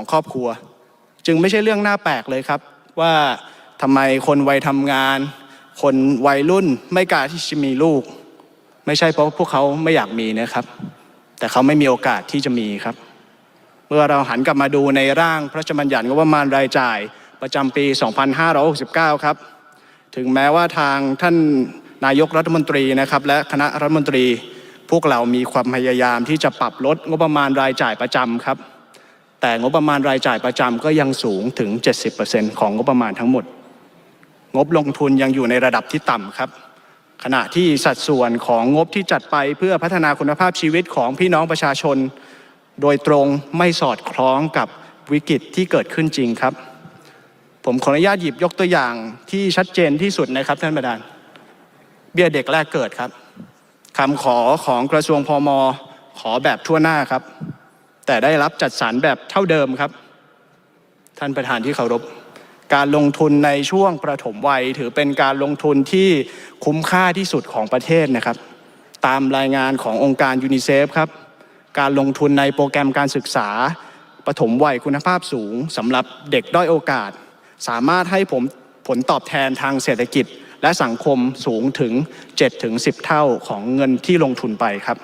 ของครอบครัว จึงไม่ใช่เรื่องน่าแปลกเลยครับ ว่าทำไมคนวัยทำงาน คนวัยรุ่นไม่กล้าที่จะมีลูก ไม่ใช่เพราะพวกเขาไม่อยากมีนะครับ แต่เขาไม่มีโอกาสที่จะมีครับ เมื่อเราหันกลับมาดูในร่างพระราชบัญญัติงบประมาณรายจ่ายประจำปี 2569 ครับ ถึงแม้ว่าทางท่านนายกรัฐมนตรีนะครับ และคณะรัฐมนตรี พวกเรามีความพยายามที่จะปรับลดงบประมาณรายจ่ายประจำครับ แต่งบประมาณรายจ่ายประจำก็ยังสูงถึง 70%ของงบประมาณทั้งหมด งบลงทุนยังอยู่ในระดับที่ต่ำครับ ขณะที่สัดส่วนของงบที่จัดไปเพื่อพัฒนาคุณภาพชีวิตของพี่น้องประชาชน โดยตรงไม่สอดคล้องกับวิกฤตที่เกิดขึ้นจริงครับ ผมขออนุญาตหยิบยกตัวอย่างที่ชัดเจนที่สุดนะครับท่านประธาน เบี้ยเด็กแรกเกิดครับคำขอของกระทรวงพมขอแบบทั่วหน้าครับ แต่ได้รับจัดสรรแบบเท่าเดิมครับ ท่านประธานที่เคารพการลงทุนในช่วงประถมวัย ถือเป็นการลงทุนที่คุ้มค่าที่สุดของประเทศนะครับ ตามรายงานขององค์การยูนิเซฟครับ การลงทุนในโปรแกรมการศึกษาปฐมวัยคุณภาพสูงสำหรับเด็กด้อยโอกาส สามารถให้ผมผลตอบแทนทางเศรษฐกิจ และสังคมสูงถึง 7-10 เท่าของเงินที่ลงทุนไปครับ